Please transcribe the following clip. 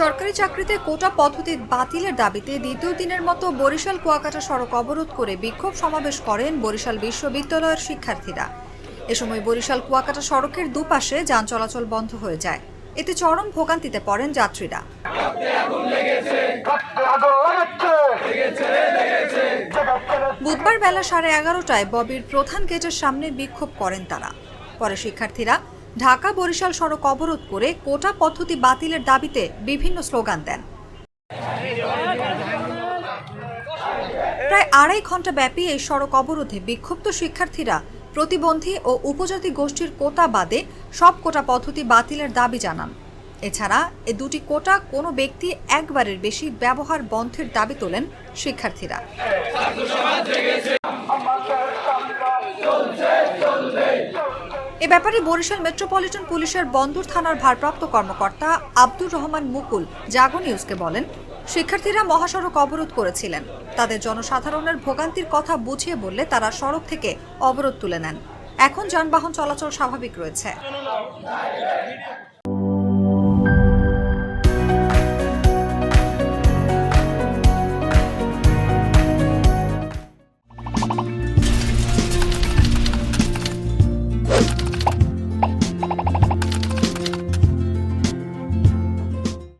সরকারি চাকরিতে কোটা পদ্ধতি বাতিলের দাবিতে দ্বিতীয় দিনের মতো বরিশাল কুয়াকাটা সড়ক অবরোধ করে বিক্ষোভ সমাবেশ করেন বরিশাল বিশ্ববিদ্যালয়ের শিক্ষার্থীরা। এ সময় বরিশাল কুয়াকাটা সড়কের দুপাশে যান চলাচল বন্ধ হয়ে যায়। এতে চরম ভোগান্তিতে পড়েন যাত্রীরা। বুধবার বেলা সাড়ে এগারোটায় ববির প্রধান গেটের সামনে বিক্ষোভ করেন তারা। পরে শিক্ষার্থীরা ঢাকা বরিশাল সড়ক অবরোধ করে কোটা পদ্ধতি বাতিলের দাবিতে বিভিন্ন স্লোগান দেন। প্রায় আড়াই ঘণ্টা ব্যাপী এই সড়ক অবরোধে বিক্ষুব্ধ শিক্ষার্থীরা, প্রতিবন্ধী ও উপজাতি গোষ্ঠীর কোটা বাদে সব কোটা পদ্ধতি বাতিলের দাবি জানান। এছাড়া এ দুটি কোটা কোনো ব্যক্তি একবারের বেশি ব্যবহার বন্ধের দাবি তোলেন শিক্ষার্থীরা। এ ব্যাপারে বরিশাল মেট্রোপলিটন পুলিশের বন্দর থানার ভারপ্রাপ্ত কর্মকর্তা আব্দুর রহমান মুকুল জাগো নিউজকে বলেন, শিক্ষার্থীরা মহাসড়ক অবরোধ করেছিলেন। তাদের জনসাধারণের ভোগান্তির কথা বুঝিয়ে বললে তারা সড়ক থেকে অবরোধ তুলে নেন। এখন যানবাহন চলাচল স্বাভাবিক রয়েছে।